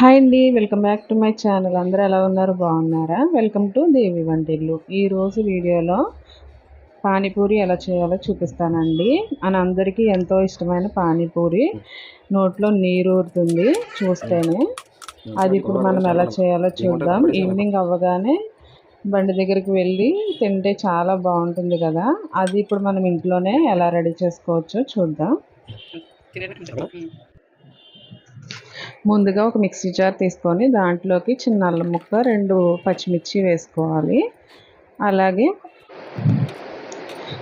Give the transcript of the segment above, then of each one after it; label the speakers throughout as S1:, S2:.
S1: Hi అండి welcome back to my channel. అందరూ ఎలా ఉన్నారు? బాగున్నారా? వెల్కమ్ టు దేవి వంటిల్లు. ఈరోజు వీడియోలో పానీపూరి ఎలా చేయాలో చూపిస్తానండి. అని అందరికీ ఎంతో ఇష్టమైన పానీపూరి. నోట్లో నీరు ఊరుతుంది చూస్తేనే. అది ఇప్పుడు మనం ఎలా చేయాలో చూద్దాం. ఈవినింగ్ అవ్వగానే బండి దగ్గరికి వెళ్ళి తింటే చాలా బాగుంటుంది కదా. అది ఇప్పుడు మనం ఇంట్లోనే ఎలా రెడీ చేసుకోవచ్చో చూద్దాం. ముందుగా ఒక మిక్సీ జార్ తీసుకొని దాంట్లోకి చిన్న అల్లం ముక్క రెండు పచ్చిమిర్చి వేసుకోవాలి. అలాగే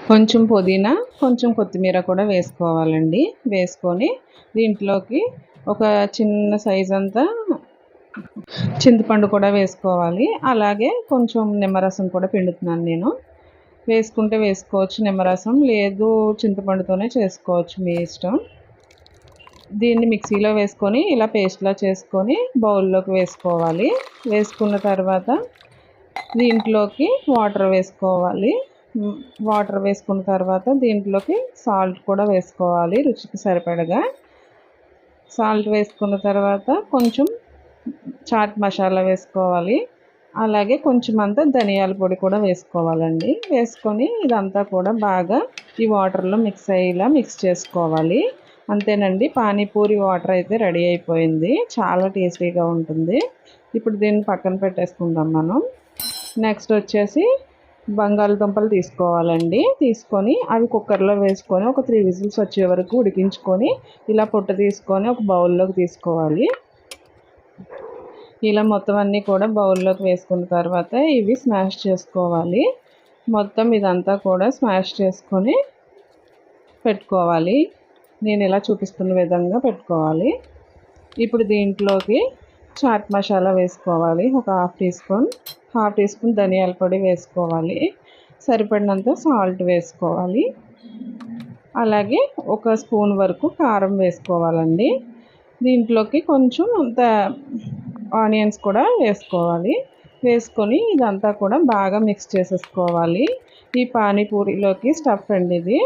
S1: కొంచెం పుదీనా కొంచెం కొత్తిమీర కూడా వేసుకోవాలండి. వేసుకొని దీంట్లోకి ఒక చిన్న సైజ్ అంతా చింతపండు కూడా వేసుకోవాలి. అలాగే కొంచెం నిమ్మరసం కూడా పిండుతున్నాను నేను. వేసుకుంటే వేసుకోవచ్చు నిమ్మరసం లేదు చింతపండుతోనే చేసుకోవచ్చు మీ ఇష్టం. దీన్ని మిక్సీలో వేసుకొని ఇలా పేస్ట్లా చేసుకొని బౌల్లోకి వేసుకోవాలి. వేసుకున్న తర్వాత దీంట్లోకి వాటర్ వేసుకోవాలి. వాటర్ వేసుకున్న తర్వాత దీంట్లోకి సాల్ట్ కూడా వేసుకోవాలి రుచికి సరిపడగా. సాల్ట్ వేసుకున్న తర్వాత కొంచెం చాట్ మసాలా వేసుకోవాలి. అలాగే కొంచెం అంతా ధనియాల పొడి కూడా వేసుకోవాలండి. వేసుకొని ఇదంతా కూడా బాగా ఈ వాటర్లో మిక్స్ అయ్యేలా మిక్స్ చేసుకోవాలి. అంతేనండి. పానీపూరి వాటర్ అయితే రెడీ అయిపోయింది. చాలా టేస్టీగా ఉంటుంది. ఇప్పుడు దీన్ని పక్కన పెట్టేసుకుందాం మనం. నెక్స్ట్ వచ్చేసి బంగాళదుంపలు తీసుకోవాలండి. తీసుకొని అవి కుక్కర్లో వేసుకొని ఒక త్రీ విజిల్స్ వచ్చే వరకు ఉడికించుకొని ఇలా పొట్టు తీసుకొని ఒక బౌల్లోకి తీసుకోవాలి. ఇలా మొత్తం అన్నీ కూడా బౌల్లోకి వేసుకున్న తర్వాత ఇవి స్మాష్ చేసుకోవాలి. మొత్తం ఇదంతా కూడా స్మాష్ చేసుకొని పెట్టుకోవాలి. నేను ఇలా చూపిస్తున్న విధంగా పెట్టుకోవాలి. ఇప్పుడు దీంట్లోకి చాట్ మసాలా వేసుకోవాలి. ఒక half teaspoon half teaspoon ధనియాల పొడి వేసుకోవాలి. సరిపడినంత సాల్ట్ వేసుకోవాలి. అలాగే ఒక స్పూన్ వరకు కారం వేసుకోవాలండి. దీంట్లోకి కొంచెం అంత ఆనియన్స్ కూడా వేసుకోవాలి. వేసుకొని ఇదంతా కూడా బాగా మిక్స్ చేసేసుకోవాలి. ఈ పానీపూరిలోకి స్టఫ్ అండి ఇది.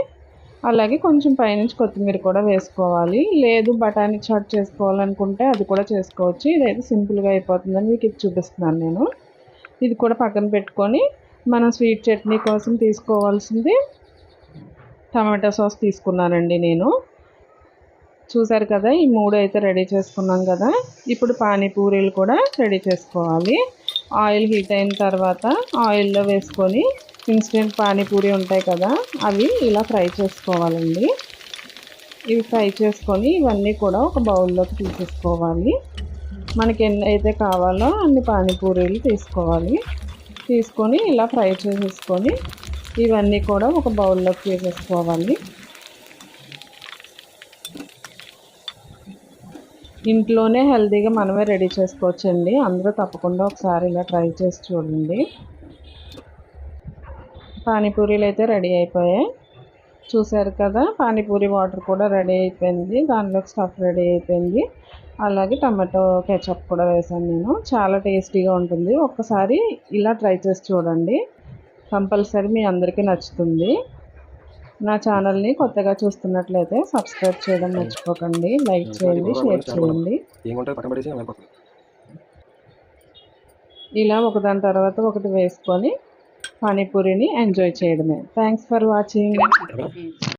S1: అలాగే కొంచెం పైనుంచి కొత్తిమీర కూడా వేసుకోవాలి. లేదు బఠానీ చాట్ చేసుకోవాలనుకుంటే అది కూడా చేసుకోవచ్చు. ఇదైతే సింపుల్గా అయిపోతుందని మీకు ఇది చూపిస్తున్నాను నేను. ఇది కూడా పక్కన పెట్టుకొని మనం స్వీట్ చట్నీ కోసం తీసుకోవాల్సింది టమాటా సాస్ తీసుకున్నానండి నేను. చూసారు కదా ఈ మూడు అయితే రెడీ చేసుకున్నాం కదా. ఇప్పుడు పానీపూరీలు కూడా రెడీ చేసుకోవాలి. ఆయిల్ హీట్ అయిన తర్వాత ఆయిల్లో వేసుకొని ఇన్స్టెంట్ పానీపూరి ఉంటాయి కదా అవి ఇలా ఫ్రై చేసుకోవాలండి. ఇవి ఫ్రై చేసుకొని ఇవన్నీ కూడా ఒక బౌల్లోకి తీసేసుకోవాలి. మనకి ఎన్ని అయితే కావాలో అన్ని పానీపూరీలు తీసుకోవాలి. తీసుకొని ఇలా ఫ్రై చేసేసుకొని ఇవన్నీ కూడా ఒక బౌల్లోకి తీసేసుకోవాలి. ఇంట్లోనే హెల్తీగా మనమే రెడీ చేసుకోవచ్చండి. అందరూ తప్పకుండా ఒకసారి ఇలా ట్రై చేసి చూడండి. పానీపూరీలు అయితే రెడీ అయిపోయాయి. చూసారు కదా పానీపూరి వాటర్ కూడా రెడీ అయిపోయింది. దానిలో స్టఫ్ రెడీ అయిపోయింది. అలాగే టమాటో కెచప్ కూడా వేసాను నేను. చాలా టేస్టీగా ఉంటుంది. ఒక్కసారి ఇలా ట్రై చేసి చూడండి. కంపల్సరీ మీ అందరికీ నచ్చుతుంది. నా ఛానల్ని కొత్తగా చూస్తున్నట్లయితే సబ్స్క్రైబ్ చేయడం మర్చిపోకండి. లైక్ చేయండి షేర్ చేయండి. ఇలా ఒకదాని తర్వాత ఒకటి వేసుకొని పానీపూరిని ఎంజాయ్ చేయడమే. Thanks for watching